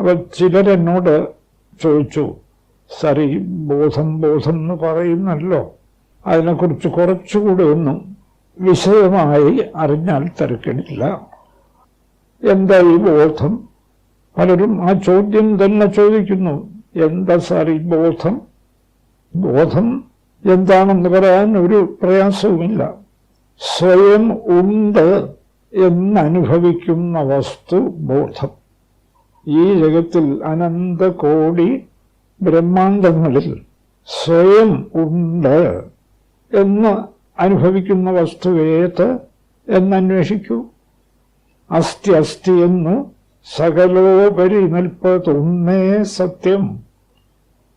അപ്പൊ ചിലരെന്നോട് ചോദിച്ചു സരി ബോധം ബോധം എന്ന് പറയുന്നല്ലോ. അതിനെക്കുറിച്ച് കുറച്ചുകൂടി ഒന്നും വിശദമായി അറിഞ്ഞാൽ തിരക്കണില്ല എന്താ ഈ ബോധം? പലരും ആ ചോദ്യം തന്നെ ചോദിക്കുന്നു. എന്താ ഈ ബോധം? ബോധം എന്താണെന്ന് പറയാൻ ഒരു പ്രയാസവുമില്ല. സ്വയം ഉണ്ട് എന്നനുഭവിക്കുന്ന വസ്തു ബോധം. ഈ ജഗത്തിൽ അനന്ത കോടി ബ്രഹ്മാണ്ടങ്ങളിൽ സ്വയം ഉണ്ട് എന്ന് അനുഭവിക്കുന്ന വസ്തുവേത് എന്നന്വേഷിക്കൂ. അസ്ഥി അസ്ഥി എന്ന് സകലോപരി നിൽപ്പതൊന്നേ സത്യം.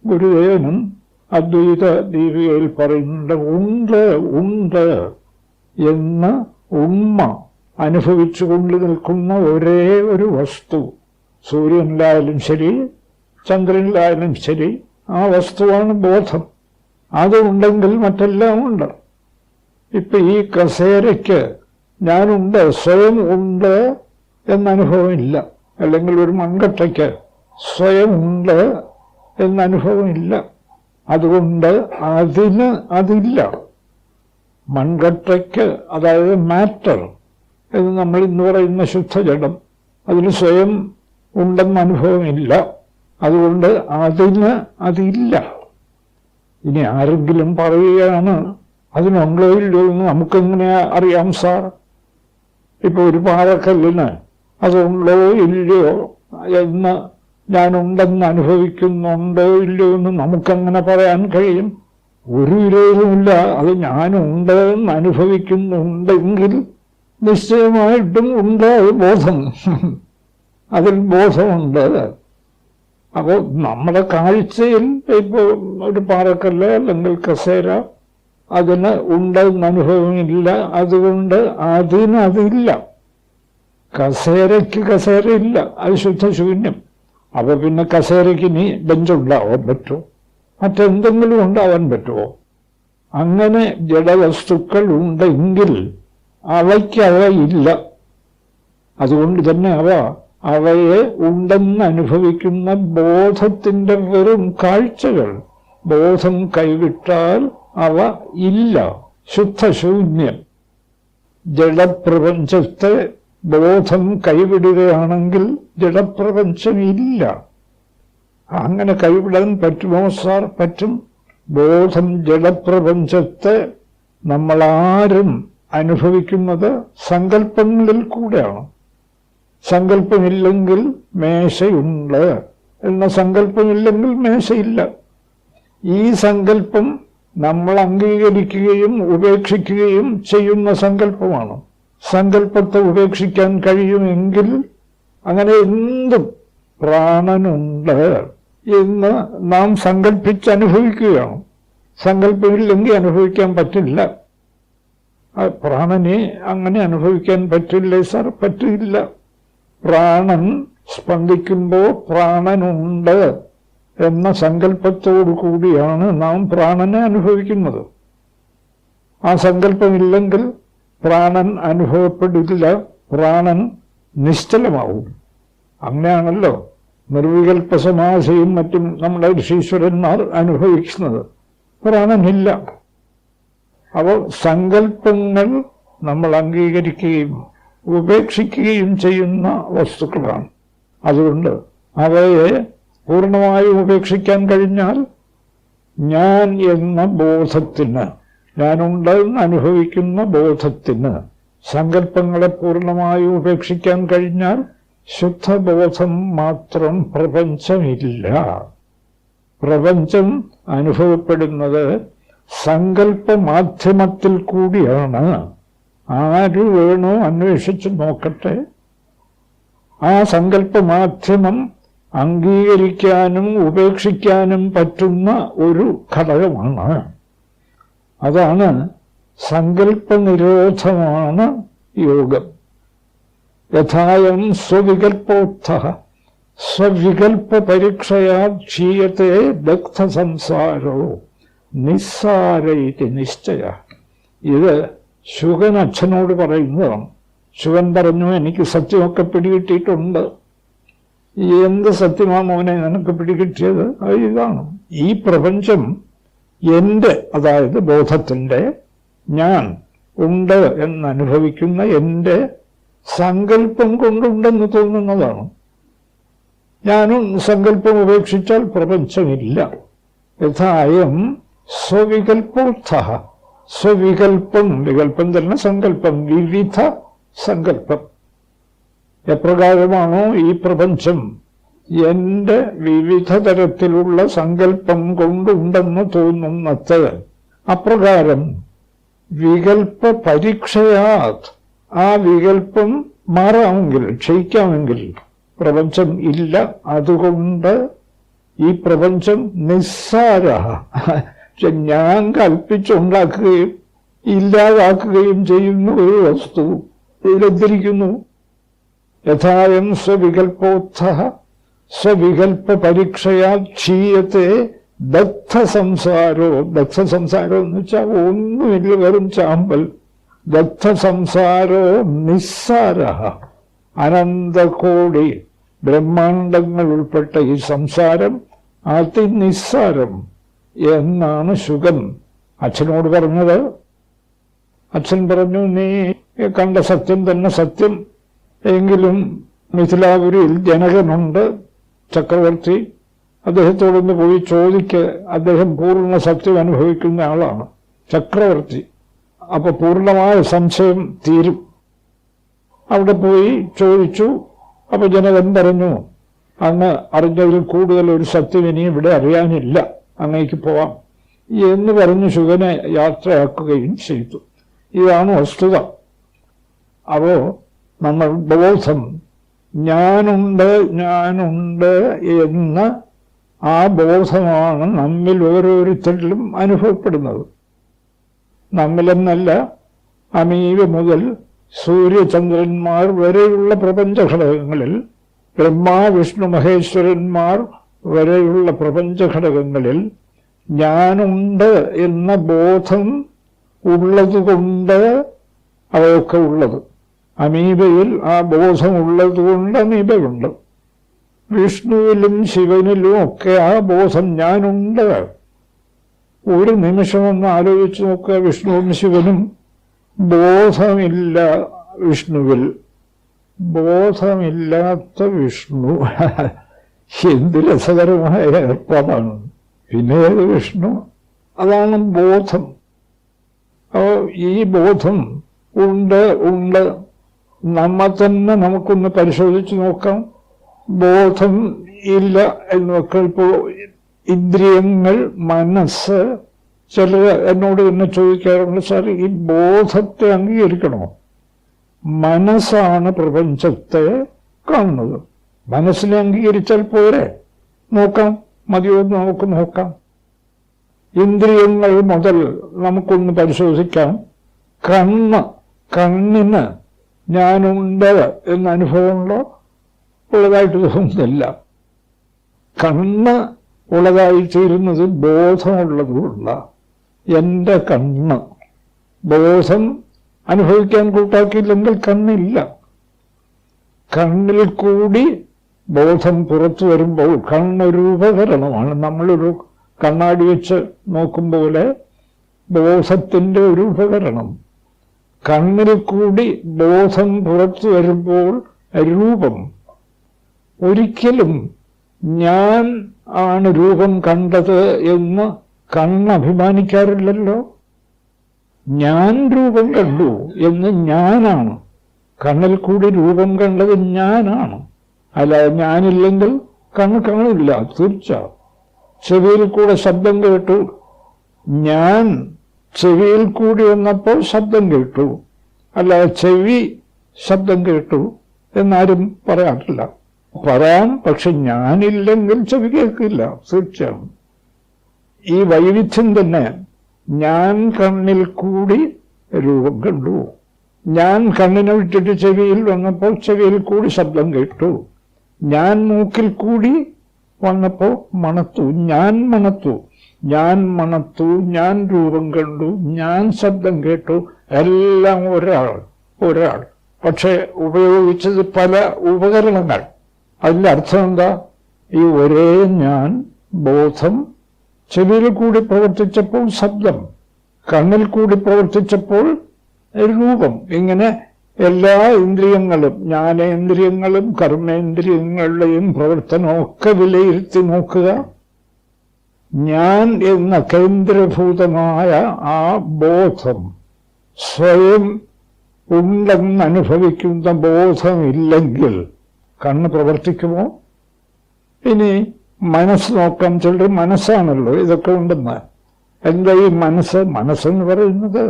ഗുരുദേവനും അദ്വൈത ദീപികയിൽ പറയുന്നുണ്ട് ഉണ്ട് ഉണ്ട് എന്ന് ഉമ്മ അനുഭവിച്ചുകൊണ്ട് നിൽക്കുന്ന ഒരേ ഒരു വസ്തു. സൂര്യനിലായാലും ശരി ചന്ദ്രനിലായാലും ശരി ആ വസ്തുവാണ് ബോധം. അതുണ്ടെങ്കിൽ മറ്റെല്ലാം ഉണ്ട്. ഇപ്പൊ ഈ കസേരയ്ക്ക് ഞാനുണ്ട് സ്വയം ഉണ്ട് എന്നനുഭവമില്ല. അല്ലെങ്കിൽ ഒരു മൺകട്ടയ്ക്ക് സ്വയം ഉണ്ട് എന്നനുഭവമില്ല. അതുകൊണ്ട് അതിന് അതില്ല. മൺകട്ടയ്ക്ക് അതായത് മാറ്റർ എന്ന് നമ്മൾ ഇന്ന് പറയുന്ന ശുദ്ധജടം അതിന് സ്വയം ഉണ്ടെന്ന അനുഭവമില്ല. അതുകൊണ്ട് അതിന് അതില്ല. ഇനി ആരെങ്കിലും പറയുകയാണ് അതിനുണ്ടോ ഇല്ലയോ എന്ന് നമുക്കെങ്ങനെ അറിയാം സാർ? ഇപ്പൊ ഒരു പാറക്കല്ലിന് അതുണ്ടോ ഇല്ലയോ എന്ന് ഞാനുണ്ടെന്ന് അനുഭവിക്കുന്നുണ്ടോ ഇല്ലയോ എന്ന് നമുക്കങ്ങനെ പറയാൻ കഴിയും? ഒരു വിരോധമില്ല അത് ഞാനുണ്ട് എന്ന് അനുഭവിക്കുന്നുണ്ടെങ്കിൽ നിശ്ചയമായിട്ടും ഉണ്ട് ബോധം. അതിൽ ബോധമുണ്ട്. അപ്പോൾ നമ്മുടെ കാഴ്ചയിൽ ഇപ്പോൾ ഒരു പാറക്കല്ല് അല്ലെങ്കിൽ കസേര അതിന് ഉണ്ടെന്ന് അനുഭവമില്ല. അതുകൊണ്ട് അതിന് അതില്ല. കസേരയ്ക്ക് കസേര ഇല്ല അത് ശുദ്ധശൂന്യം അപ്പൊ പിന്നെ കസേരയ്ക്ക് ഇനി ബെഞ്ചുണ്ടാവാൻ പറ്റുമോ? മറ്റെന്തെങ്കിലും ഉണ്ടാവാൻ പറ്റുമോ? അങ്ങനെ ജഡവസ്തുക്കൾ ഉണ്ടെങ്കിൽ അവയ്ക്കവ ഇല്ല. അതുകൊണ്ട് തന്നെ അവ അവയെ ഉണ്ടെന്ന് അനുഭവിക്കുന്ന ബോധത്തിന്റെ വെറും കാഴ്ചകൾ. ബോധം കൈവിട്ടാൽ അവ ഇല്ല. ശുദ്ധശൂന്യം. ജഡപ്രപഞ്ചത്തെ ബോധം കൈവിടുകയാണെങ്കിൽ ജഡപ്രപഞ്ചം ഇല്ല. അങ്ങനെ കൈവിടാൻ പറ്റുമോ സാർ? പറ്റും. ബോധം ജഡപ്രപഞ്ചത്തെ നമ്മളാരും അനുഭവിക്കുന്നത് സങ്കല്പങ്ങളിൽ കൂടെയാണ്. സങ്കല്പമില്ലെങ്കിൽ മേശയുണ്ട് എന്ന സങ്കല്പമില്ലെങ്കിൽ മേശയില്ല. ഈ സങ്കല്പം നമ്മൾ അംഗീകരിക്കുകയും ഉപേക്ഷിക്കുകയും ചെയ്യുന്ന സങ്കല്പമാണ്. സങ്കല്പത്തെ ഉപേക്ഷിക്കാൻ കഴിയുമെങ്കിൽ അങ്ങനെ എന്തും പ്രാണനുണ്ട് എന്ന് നാം സങ്കല്പിച്ച് അനുഭവിക്കുകയാണ്. സങ്കല്പമില്ലെങ്കിൽ അനുഭവിക്കാൻ പറ്റില്ല. പ്രാണനെ അങ്ങനെ അനുഭവിക്കാൻ പറ്റില്ലേ സാർ? പറ്റില്ല. പ്രാണൻ സ്പന്ദിക്കുമ്പോൾ പ്രാണനുണ്ട് എന്ന സങ്കല്പത്തോടു കൂടിയാണ് നാം പ്രാണനെ അനുഭവിക്കുന്നത്. ആ സങ്കല്പമില്ലെങ്കിൽ പ്രാണൻ അനുഭവപ്പെടില്ല പ്രാണൻ നിശ്ചലമാവും. അങ്ങനെയാണല്ലോ നിർവികൽപ്പ സമാസയും മറ്റും നമ്മുടെ ഋഷീശ്വരന്മാർ അനുഭവിക്കുന്നത്. പ്രാണനില്ല. അപ്പോൾ സങ്കല്പങ്ങൾ നമ്മൾ അംഗീകരിക്കുകയും ഉപേക്ഷിക്കുകയും ചെയ്യുന്ന വസ്തുക്കളാണ്. അതുകൊണ്ട് അവയെ പൂർണമായും ഉപേക്ഷിക്കാൻ കഴിഞ്ഞാൽ ഞാൻ എന്ന ബോധത്തിന് ഞാനുണ്ടെന്ന് അനുഭവിക്കുന്ന ബോധത്തിന് സങ്കല്പങ്ങളെ പൂർണമായും ഉപേക്ഷിക്കാൻ കഴിഞ്ഞാൽ ശുദ്ധബോധം മാത്രം പ്രപഞ്ചമില്ല. പ്രപഞ്ചം അനുഭവപ്പെടുന്നത് സങ്കല്പമാധ്യമത്തിൽ കൂടിയാണ്. ആര് വേണോ അന്വേഷിച്ച് നോക്കട്ടെ. ആ സങ്കല്പ മാധ്യമം അംഗീകരിക്കാനും ഉപേക്ഷിക്കാനും പറ്റുന്ന ഒരു ഘടകമാണ്. അതാണ് സങ്കല്പനിരോധമാണ് യോഗം. യഥായം സ്വവികൽപ്പോത്ഥ സ്വവികൽപ്പ പരീക്ഷയാ ക്ഷീയത്തെ ദഗ്ധ സംസാരോ നിസ്സാരയിത് നിശ്ചയ. ഇത് ശുഗൻ അച്ഛനോട് പറയുന്നതാണ് ശുഗൻ പറഞ്ഞു എനിക്ക് സത്യമൊക്കെ പിടികിട്ടിയിട്ടുണ്ട്. എന്ത് സത്യമാ മോനെ നിനക്ക് പിടികിട്ടിയത്? അത് ഇതാണ് ഈ പ്രപഞ്ചം എന്റെ അതായത് ബോധത്തിന്റെ ഞാൻ ഉണ്ട് എന്നനുഭവിക്കുന്ന എന്റെ സങ്കല്പം കൊണ്ടുണ്ടെന്ന് തോന്നുന്നതാണ്. ഞാനും സങ്കല്പം ഉപേക്ഷിച്ചാൽ പ്രപഞ്ചമില്ല. യഥായം സ്വവികൽപ്പോത്ഥ സ്വവികൽപ്പം വികൽപ്പം തന്നെ സങ്കല്പം വിവിധ സങ്കല്പം എപ്രകാരമാണോ ഈ പ്രപഞ്ചം എന്റെ വിവിധ തരത്തിലുള്ള സങ്കല്പം കൊണ്ടുണ്ടെന്ന് തോന്നുന്നത്? അപ്രകാരം വികൽപ്പ പരീക്ഷയാത് ആ വികൽപ്പം മാറാമെങ്കിൽ ക്ഷയിക്കാമെങ്കിൽ പ്രപഞ്ചം ഇല്ല. അതുകൊണ്ട് ഈ പ്രപഞ്ചം നിസ്സാര ഞാൻ കൽപ്പിച്ചുണ്ടാക്കുകയും ഇല്ലാതാക്കുകയും ചെയ്യുന്ന ഒരു വസ്തു ഇതിലെത്തിരിക്കുന്നു. യഥായം സ്വവികൽപോത്ഥ സ്വവികൽപ്പ പരീക്ഷയാ ക്ഷീയത്തെ ദത്തസംസാരോ ദത്തസംസാരോ എന്ന് വെച്ചാൽ ഒന്നുമില്ല വെറും ചാമ്പൽ. ദത്തസംസാരോ നിസ്സാര അനന്തകോടി ബ്രഹ്മാണ്ടങ്ങൾ ഉൾപ്പെട്ട ഈ സംസാരം അതിനിസ്സാരം. എന്നാണ് ശുഗൻ അച്ഛനോട് പറഞ്ഞത്. അച്ഛൻ പറഞ്ഞു നീ കണ്ട സത്യം തന്നെ സത്യം. എങ്കിലും മിഥിലാപുരിയിൽ ജനകനുണ്ട് ചക്രവർത്തി. അദ്ദേഹത്തോടൊന്ന് പോയി ചോദിക്ക്. അദ്ദേഹം പൂർണ സത്യം അനുഭവിക്കുന്ന ആളാണ്. ചക്രവർത്തി. അപ്പൊ പൂർണമായ സംശയം തീരും. അവിടെ പോയി ചോദിച്ചു. അപ്പൊ ജനകൻ പറഞ്ഞു അങ്ങ് അറിഞ്ഞതിൽ കൂടുതൽ ഒരു സത്യം ഇനി ഇവിടെ അറിയാനില്ല. അങ്ങേക്ക് പോവാം. എന്ന് പറഞ്ഞ് ശുഗനെ യാത്രയാക്കുകയും ചെയ്തു. ഇതാണ് വസ്തുത. അപ്പോ നമ്മൾ ബോധം ഞാനുണ്ട് ഞാനുണ്ട് എന്ന ആ ബോധമാണ് നമ്മിൽ ഓരോരുത്തരിലും അനുഭവപ്പെടുന്നത്. നമ്മിലെന്നല്ല അമീവ മുതൽ സൂര്യചന്ദ്രന്മാർ വരെയുള്ള പ്രപഞ്ചഘടകങ്ങളിൽ ബ്രഹ്മാ വിഷ്ണു മഹേശ്വരന്മാർ വരെയുള്ള പ്രപഞ്ചഘടകങ്ങളിൽ ഞാനുണ്ട് എന്ന ബോധം ഉള്ളതുകൊണ്ട് അവയൊക്കെ ഉള്ളത്. അമീബയിൽ ആ ബോധമുള്ളതുകൊണ്ട് അമീബയുണ്ട്. വിഷ്ണുവിലും ശിവനിലും ഒക്കെ ആ ബോധം ഞാനുണ്ട്. ഒരു നിമിഷം ഒന്ന് ആലോചിച്ച് നോക്കുക. വിഷ്ണുവും ശിവനും ബോധമില്ല വിഷ്ണുവിൽ. ബോധമില്ലാത്ത വിഷ്ണു. എന്ത് രസകരമായ ഏർപ്പാടാണ് പിന്നെ ഏത് വിഷ്ണു? അതാണ് ബോധം. അപ്പോൾ ഈ ബോധം ഉണ്ട് ഉണ്ട്. നമ്മെ തന്നെ നമുക്കൊന്ന് പരിശോധിച്ച് നോക്കാം. ബോധം ഇല്ല എന്ന് എന്നൊക്കെ ഇപ്പോൾ ഇന്ദ്രിയങ്ങൾ മനസ്സ് ചിലർ എന്നോട് തന്നെ ചോദിക്കാറുണ്ട് സാർ ഈ ബോധത്തെ അംഗീകരിക്കണോ? മനസ്സാണ് പ്രപഞ്ചത്തെ കാണുന്നത്. മനസ്സിനെ അംഗീകരിച്ചാൽ പോരെ. നോക്കാം. മതിയോ നമുക്ക് നോക്കാം. ഇന്ദ്രിയങ്ങൾ മുതൽ നമുക്കൊന്ന് പരിശോധിക്കാം. കണ്ണ് കണ്ണിന് ഞാനുണ്ട് എന്ന അനുഭവമുണ്ടോ? ഉള്ളതായിട്ട് തോന്നുന്നില്ല കണ്ണ് ഉള്ളതായി തീരുന്നത് ബോധമുള്ളതുകൊണ്ട എന്റെ കണ്ണ്. ബോധം അനുഭവിക്കാൻ കൂട്ടാക്കിയില്ലെങ്കിൽ കണ്ണില്ല. കണ്ണിൽ കൂടി ബോധം പുറത്തു വരുമ്പോൾ കണ്ണൊരു ഉപകരണമാണ് നമ്മളൊരു കണ്ണാടി വെച്ച് നോക്കും പോലെ ബോധത്തിന്റെ ഒരു ഉപകരണം. കണ്ണിൽ കൂടി ബോധം പുറത്തു വരുമ്പോൾ രൂപം. ഒരിക്കലും ഞാൻ ആണ് രൂപം കണ്ടത് എന്ന് കണ്ണഭിമാനിക്കാറില്ലല്ലോ. ഞാൻ രൂപം കണ്ടു എന്ന് ഞാനാണ്. കണ്ണിൽ കൂടി രൂപം കണ്ടത് ഞാനാണ്. അല്ല ഞാനില്ലെങ്കിൽ കണ്ണ് കാണില്ല തീർച്ച ചെവിയിൽ കൂടെ ശബ്ദം കേട്ടു. ഞാൻ ചെവിയിൽ കൂടി വന്നപ്പോൾ ശബ്ദം കേട്ടു. അല്ല ചെവി ശബ്ദം കേട്ടു എന്നാരും പറയാറില്ല. പറയാൻ പക്ഷെ ഞാനില്ലെങ്കിൽ ചെവി കേൾക്കില്ല. തീർച്ചയായും ഈ വൈവിധ്യം തന്നെ ഞാൻ കണ്ണിൽ കൂടി രൂപം കണ്ടു. ഞാൻ കണ്ണിനെ വിട്ടിട്ട് ചെവിയിൽ വന്നപ്പോൾ ചെവിയിൽ കൂടി ശബ്ദം കേട്ടു. ഞാൻ മൂക്കിൽ കൂടി വന്നപ്പോ മണത്തു ഞാൻ മണത്തു ഞാൻ മണത്തു ഞാൻ രൂപം കണ്ടു ഞാൻ ശബ്ദം കേട്ടു എല്ലാം ഒരാൾ ഒരാൾ. പക്ഷെ ഉപയോഗിച്ചത് പല ഉപകരണങ്ങൾ. അതിന്റെ അർത്ഥം എന്താ? ഈ ഒരേ ഞാൻ ബോധം ചെവിയിൽ കൂടി പ്രവർത്തിച്ചപ്പോൾ ശബ്ദം കണ്ണിൽ കൂടി പ്രവർത്തിച്ചപ്പോൾ രൂപം. ഇങ്ങനെ എല്ലാ ഇന്ദ്രിയങ്ങളും ജ്ഞാനേന്ദ്രിയങ്ങളും കർമ്മേന്ദ്രിയങ്ങളുടെയും പ്രവർത്തനമൊക്കെ വിലയിരുത്തി നോക്കുക. ഞാൻ എന്ന കേന്ദ്രഭൂതമായ ആ ബോധം സ്വയം ഉണ്ടെന്ന് അനുഭവിക്കുന്ന ബോധമില്ലെങ്കിൽ കണ്ണ് പ്രവർത്തിക്കുമോ? ഇനി മനസ്സ് നോക്കാം ചിലർ മനസ്സാണല്ലോ ഇതൊക്കെ ഉണ്ടെന്ന്. എന്താ ഈ മനസ്സ്? മനസ്സെന്ന് പറയുന്നത്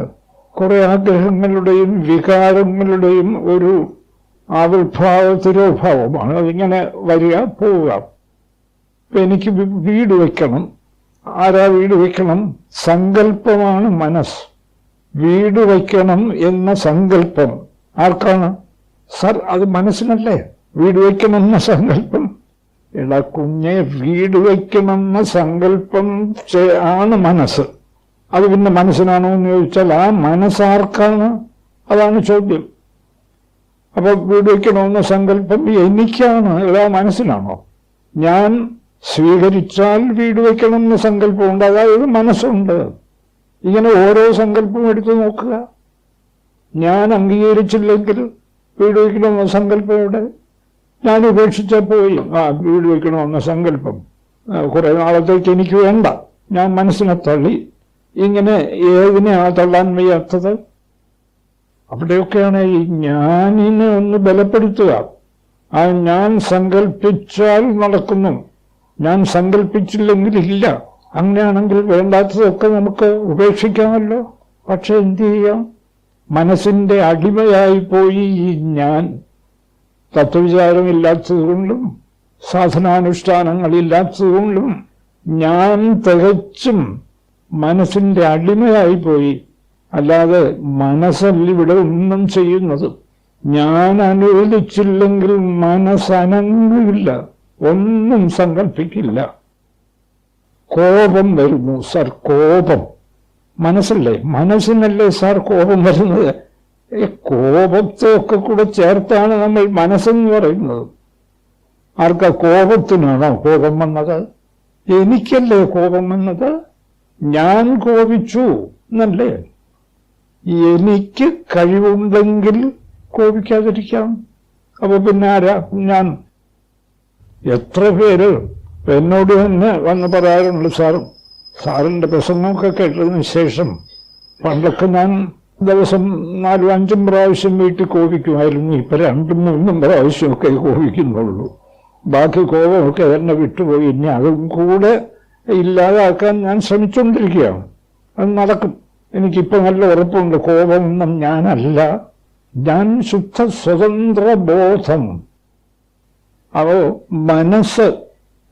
കുറെ ആഗ്രഹങ്ങളുടെയും വികാരങ്ങളുടെയും ഒരു ആവിർഭാവ തിരോഭാവമാണ്. അതിങ്ങനെ വരിക പോവുക. എനിക്ക് വീട് വെക്കണം. ആരാ വീട് വെക്കണം? സങ്കല്പമാണ് മനസ് വീട് വയ്ക്കണം എന്ന സങ്കല്പം. ആർക്കാണ്? സർ അത് മനസ്സിനല്ലേ? വീട് വയ്ക്കണം എന്ന സങ്കല്പം. എടാ കുഞ്ഞെ വീട് വയ്ക്കണമെന്ന സങ്കല്പം ആണ് മനസ്സ്. അത് പിന്നെ മനസ്സിനാണോ എന്ന് ചോദിച്ചാൽ ആ മനസ്സാർക്കാണ് അതാണ് ചോദ്യം. അപ്പൊ വീട് വയ്ക്കണമെന്ന സങ്കല്പം എനിക്കാണ് അതാ മനസ്സിനാണോ ഞാൻ സ്വീകരിച്ചാൽ വീട് വയ്ക്കണമെന്ന സങ്കല്പമുണ്ട് അതായത് മനസ്സുണ്ട്. ഇങ്ങനെ ഓരോ സങ്കല്പം എടുത്തു നോക്കുക. ഞാൻ അംഗീകരിച്ചില്ലെങ്കിൽ വീട് വയ്ക്കണമെന്ന സങ്കല്പം എവിടെ? ഞാൻ ഉപേക്ഷിച്ച പോയി. ആ വീട് വയ്ക്കണമെന്ന സങ്കല്പം കുറെ നാളത്തേക്ക് എനിക്ക് വേണ്ട. ഞാൻ മനസ്സിനെ തള്ളി. ഇങ്ങനെ ഏതിനെയാ തള്ളാൻ വയ്യാത്തത്? അവിടെയൊക്കെയാണ് ഈ ഞാനിനെ ഒന്ന് ബലപ്പെടുത്തുക. ആ ഞാൻ സങ്കല്പിച്ചാൽ നടക്കുന്നു. ഞാൻ സങ്കല്പിച്ചില്ലെങ്കിൽ ഇല്ല അങ്ങനെയാണെങ്കിൽ വേണ്ടാത്തതൊക്കെ നമുക്ക് ഉപേക്ഷിക്കാമല്ലോ. പക്ഷെ എന്ത് ചെയ്യാം? മനസ്സിന്റെ അടിമയായി പോയി ഈ ഞാൻ. തത്വവിചാരമില്ലാത്തതുകൊണ്ടും സാധനാനുഷ്ഠാനങ്ങളില്ലാത്തതുകൊണ്ടും ഞാൻ തികച്ചും മനസ്സിന്റെ അടിമയായിപ്പോയി അല്ലാതെ മനസ്സല്ല ഇവിടെ ഒന്നും ചെയ്യുന്നത്. ഞാൻ അനുവദിച്ചില്ലെങ്കിൽ മനസ്സനങ്ങില്ല. ഒന്നും സങ്കല്പിക്കില്ല. കോപം വരുന്നു സർ കോപം. മനസ്സല്ലേ? മനസ്സിനല്ലേ സാർ കോപം വരുന്നത്? ഈ കോപത്തെ ഒക്കെ കൂടെ ചേർത്താണ് നമ്മൾ മനസ്സെന്ന് പറയുന്നത്. ആർക്കാ കോപത്തിനാണോ കോപം വന്നത്? എനിക്കല്ലേ കോപം വന്നത്? ഞാൻ കോപിച്ചു എന്നല്ലേ? എനിക്ക് കഴിവുണ്ടെങ്കിൽ കോപിക്കാതിരിക്കാം. അപ്പൊ പിന്നെ ആരാ? ഞാൻ. എത്ര പേര് എന്നോട് തന്നെ വന്ന് പറയാറുണ്ട് സാറും സാറിന്റെ പ്രസംഗമൊക്കെ കേട്ടതിന് ശേഷം പണ്ടൊക്കെ ഞാൻ ദിവസം നാലും അഞ്ചും പ്രാവശ്യം വീട്ടിൽ കോപിക്കുമായിരുന്നു. ഇപ്പൊ രണ്ടും മൂന്നും പ്രാവശ്യമൊക്കെ കോപിക്കുന്നുള്ളൂ. ബാക്കി കോപമൊക്കെ എന്നെ വിട്ടുപോയി. ഇനി അതും കൂടെ ഇല്ലാതാക്കാൻ ഞാൻ ശ്രമിച്ചുകൊണ്ടിരിക്കുകയാണ്. അത് നടക്കും. എനിക്കിപ്പോൾ നല്ല ഉറപ്പുണ്ട്. കോപമൊന്നും ഞാനല്ല. ഞാൻ ശുദ്ധ സ്വതന്ത്ര ബോധം. അവ മനസ്സ്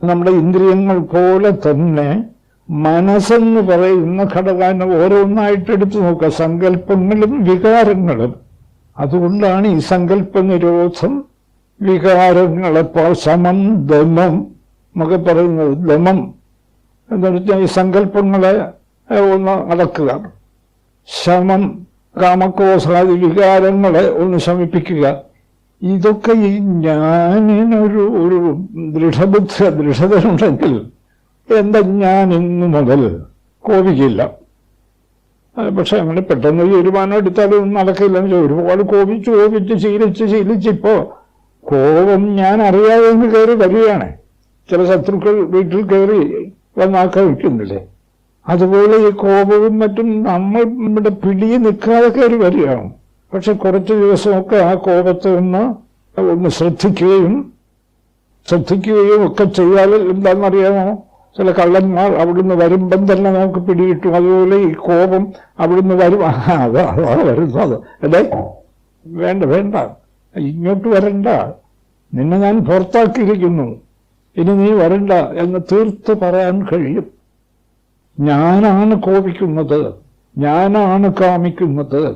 നമ്മുടെ ഇന്ദ്രിയങ്ങൾ പോലെ തന്നെ മനസ്സെന്ന് പറയുന്ന ഘടകാനെ ഓരോന്നായിട്ട് എടുത്തു നോക്കുക. സങ്കല്പങ്ങളും വികാരങ്ങളും. അതുകൊണ്ടാണ് ഈ സങ്കല്പ നിരോധം വികാരങ്ങളെപ്പോൾ സമം ദമം എന്നൊക്കെ പറയുന്നത്. ദമം. എന്ന് വെച്ചാൽ ഈ സങ്കല്പങ്ങളെ ഒന്ന് അടക്കുക. ശമം കാമക്രോസാദി വികാരങ്ങളെ ഒന്ന് ശമിപ്പിക്കുക ഇതൊക്കെ ഈ ഞാനിനൊരു ഒരു ദൃഢബുദ്ധ ദൃഢതയുണ്ടെങ്കിൽ എന്താ ഞാൻ ഇന്നു മുതൽ കോപിക്കില്ല. പക്ഷെ അങ്ങനെ പെട്ടെന്ന് തീരുമാനം എടുത്താലും നടക്കില്ല. ഒരുപാട് കോപിച്ച് കോപിച്ച് ശീലിച്ച് ശീലിച്ചിപ്പോ കോപം ഞാൻ അറിയാതെ കയറി വരികയാണ്. ചില ശത്രുക്കൾ വീട്ടിൽ കയറി വന്നാക്രമിക്കുന്നില്ലേ അതുപോലെ ഈ കോപവും മറ്റും നമ്മൾ നമ്മുടെ പിടിയിൽ നിൽക്കാതെ കയറി വരികയാണ്. പക്ഷെ കുറച്ച് ദിവസമൊക്കെ ആ കോപത്തെ ഒന്ന് ഒന്ന് ശ്രദ്ധിക്കുകയും ശ്രദ്ധിക്കുകയും ഒക്കെ ചെയ്താൽ എന്താണെന്നറിയാമോ? ചില കള്ളന്മാർ അവിടുന്ന് വരുമ്പം തന്നെ നമുക്ക് പിടികിട്ടും. അതുപോലെ ഈ കോപം അവിടുന്ന് വരും. അതാ വരുന്നത് അല്ലേ വേണ്ട വേണ്ട. ഇങ്ങോട്ട് വരണ്ട. നിന്നെ ഞാൻ പുറത്താക്കിയിരിക്കുന്നു. ഇനി നീ വരണ്ട എന്ന് തീർത്ത് പറയാൻ കഴിയും. ഞാനാണ് കോപിക്കുന്നത്. ഞാനാണ് കാമിക്കുന്നത്.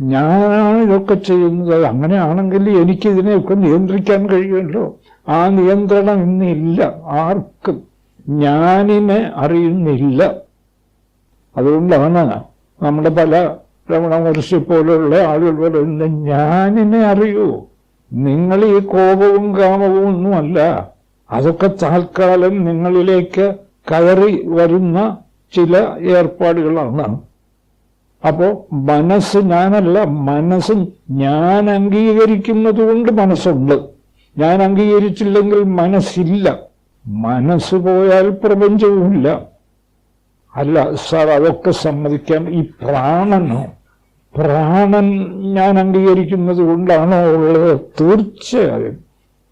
ഞാനാണ് ഇതൊക്കെ ചെയ്യുന്നത്. അങ്ങനെയാണെങ്കിൽ എനിക്കിതിനെയൊക്കെ നിയന്ത്രിക്കാൻ കഴിയുമല്ലോ. ആ നിയന്ത്രണം ഇന്നില്ല. ആർക്കും ഞാനിനെ അറിയുന്നില്ല. അതുകൊണ്ടാണ് നമ്മുടെ പല രമണ മഹർഷി പോലുള്ള ആളുകൾ പറയുന്നത് ഞാനിനെ അറിയൂ. നിങ്ങൾ ഈ കോപവും കാമവും ഒന്നുമല്ല. അതൊക്കെ താൽക്കാലം നിങ്ങളിലേക്ക് കയറി വരുന്ന ചില ഏർപ്പാടുകളാണ്. അപ്പോ മനസ്സ് ഞാനല്ല മനസ്സ് ഞാൻ അംഗീകരിക്കുന്നത് കൊണ്ട് മനസ്സുണ്ട്. ഞാൻ അംഗീകരിച്ചില്ലെങ്കിൽ മനസ്സില്ല. മനസ്സ് പോയാൽ പ്രപഞ്ചവുമില്ല. അല്ല സാർ അതൊക്കെ സമ്മതിക്കാം ഈ പ്രാണനോ പ്രാണൻ ഞാൻ അംഗീകരിക്കുന്നത് കൊണ്ടാണോ ഉള്ളത്? തീർച്ചയായും.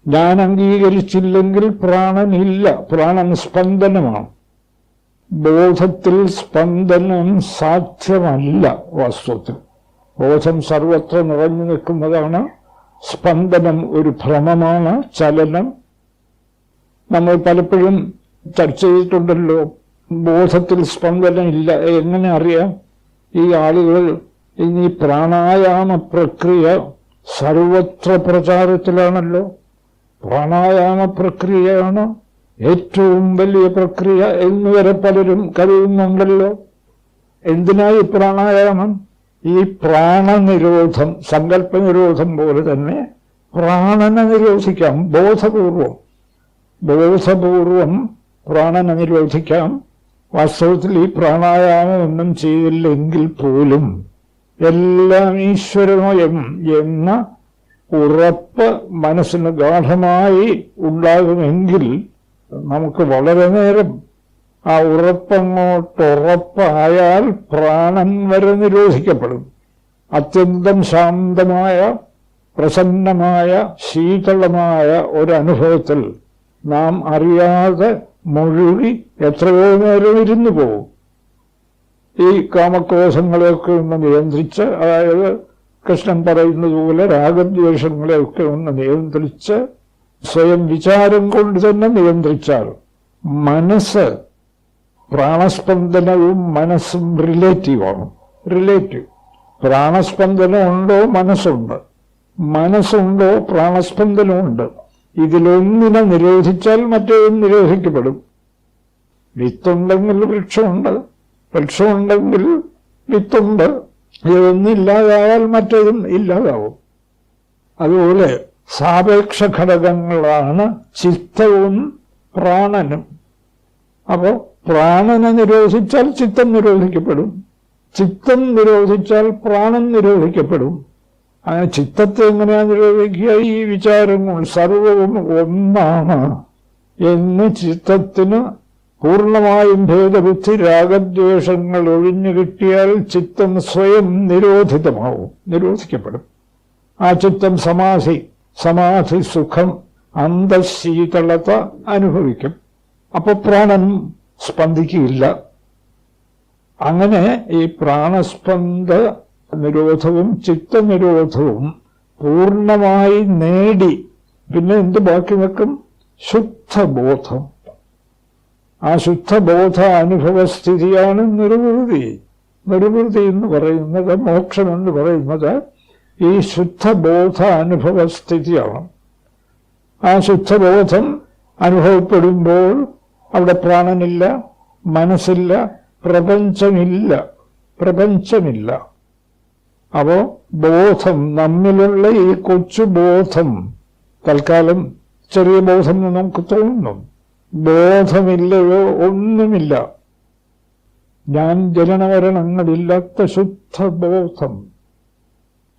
ഞാൻ അംഗീകരിച്ചില്ലെങ്കിൽ പ്രാണനില്ല. പ്രാണൻ സ്പന്ദനമാണ്. ബോധത്തിൽ സ്പന്ദനം സാധ്യമല്ല വാസ്തവത്തിൽ. ബോധം സർവത്ര നിറഞ്ഞു നിൽക്കുന്നതാണ്. സ്പന്ദനം ഒരു ഭ്രമമാണ്. ചലനം. നമ്മൾ പലപ്പോഴും ചർച്ച ചെയ്തിട്ടുണ്ടല്ലോ ബോധത്തിൽ സ്പന്ദനം ഇല്ല. എങ്ങനെ അറിയാം? ഈ ആളുകൾ ഇനി പ്രാണായാമ പ്രക്രിയ സർവത്ര പ്രചാരത്തിലാണല്ലോ. പ്രാണായാമ പ്രക്രിയയാണ് ഏറ്റവും വലിയ പ്രക്രിയ എന്നുവരെ പലരും കരുതുന്നുണ്ടല്ലോ. എന്തിനായി പ്രാണായാമം? ഈ പ്രാണനിരോധം സങ്കല്പനിരോധം പോലെ തന്നെ പ്രാണനെ നിരോധിക്കാം ബോധപൂർവം. ബോധപൂർവം പ്രാണനെ നിരോധിക്കാം. വാസ്തവത്തിൽ ഈ പ്രാണായാമം ഒന്നും ചെയ്തില്ലെങ്കിൽ പോലും എല്ലാം ഈശ്വരമയം എന്ന ഉറപ്പ് മനസ്സിന് ഗാഠമായി ഉണ്ടാകുമെങ്കിൽ നമുക്ക് വളരെ നേരം ആ ഉറപ്പങ്ങോട്ടുറപ്പായാൽ പ്രാണൻ വരെ നിരോധിക്കപ്പെടും. അത്യന്തം ശാന്തമായ പ്രസന്നമായ ശീതളമായ ഒരനുഭവത്തിൽ നാം അറിയാതെ മുഴുകി എത്രയോ നേരം ഇരുന്നു പോകും. ഈ കാമക്രോശങ്ങളെയൊക്കെ ഒന്ന് നിയന്ത്രിച്ച് അതായത് കൃഷ്ണൻ പറയുന്നത് പോലെ രാഗദ്വേഷങ്ങളെയൊക്കെ ഒന്ന് നിയന്ത്രിച്ച് സ്വയം വിചാരം കൊണ്ട് തന്നെ നിയന്ത്രിച്ചാൽ മനസ്സ് പ്രാണസ്പന്ദനവും മനസ്സും റിലേറ്റീവാണ് റിലേറ്റീവ് പ്രാണസ്പന്ദനം ഉണ്ടോ മനസ്സുണ്ട്. മനസ്സുണ്ടോ പ്രാണസ്പന്ദനമുണ്ട്. ഇതിലൊന്നിനെ നിരോധിച്ചാൽ മറ്റേതും നിരോധിക്കപ്പെടും. വിത്തുണ്ടെങ്കിൽ വൃക്ഷമുണ്ട്. വൃക്ഷമുണ്ടെങ്കിൽ വിത്തുണ്ട്. ഇതൊന്നില്ലാതായാൽ മറ്റതും ഇല്ലാതാവും. അതുപോലെ സാപേക്ഷ ഘടകങ്ങളാണ് ചിത്തവും പ്രാണനും. അപ്പോൾ പ്രാണനെ നിരോധിച്ചാൽ ചിത്തം നിരോധിക്കപ്പെടും. ചിത്തം നിരോധിച്ചാൽ പ്രാണൻ നിരോധിക്കപ്പെടും. അങ്ങനെ ചിത്തത്തെ എങ്ങനെയാണ് നിരോധിക്കുക? ഈ വിചാരങ്ങൾ സർവവും ഒന്നാണ് എന്ന് ചിത്തത്തിന് പൂർണമായും ഭേദബുദ്ധി രാഗദ്വേഷങ്ങൾ ഒഴിഞ്ഞു കിട്ടിയാൽ ചിത്തം സ്വയം നിരോധിതമാവും നിരോധിക്കപ്പെടും. ആ ചിത്തം സമാധി സമാധി സുഖം അന്തശീതളത അനുഭവിക്കും. അപ്പൊ പ്രാണൻ സ്പന്ദിക്കുകയില്ല. അങ്ങനെ ഈ പ്രാണസ്പന്ദ നിരോധവും ചിത്തനിരോധവും പൂർണമായി നേടി. പിന്നെ എന്ത് ബാക്കി നിൽക്കും ശുദ്ധബോധം. ആ ശുദ്ധബോധ അനുഭവസ്ഥിതിയാണ് നിർവൃതി നിർവൃതി എന്ന് പറയുന്നത് മോക്ഷം എന്ന് പറയുന്നത് ഈ ശുദ്ധബോധ അനുഭവസ്ഥിതിയാണ് ആ ശുദ്ധബോധം അനുഭവപ്പെടുമ്പോൾ അവിടെ പ്രാണനില്ല മനസ്സില്ല പ്രപഞ്ചമില്ല പ്രപഞ്ചമില്ല. അപ്പോ ബോധം നമ്മിലുള്ള ഈ കൊച്ചു ബോധം തൽക്കാലം ചെറിയ ബോധം നമുക്ക് തോന്നുന്നു. ബോധമില്ലയോ ഒന്നുമില്ല. ഞാൻ ജനനമരണങ്ങളില്ലാത്ത ശുദ്ധബോധം.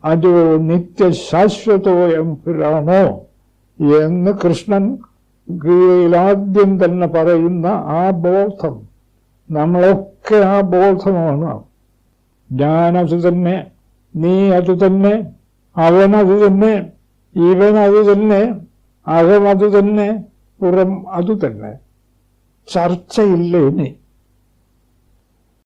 അതോ നിത്യശാശ്വതോയം പുരാണോ എന്ന് കൃഷ്ണൻ ഗീതയിലാദ്യം തന്നെ പറയുന്ന ആ ബോധം. നമ്മളൊക്കെ ആ ബോധമാണ്. ഞാനത് തന്നെ നീ അത് തന്നെ അവനത് തന്നെ ഇവനത് തന്നെ അകമത് തന്നെ പുറം അതുതന്നെ ചർച്ചയില്ല ഇനി?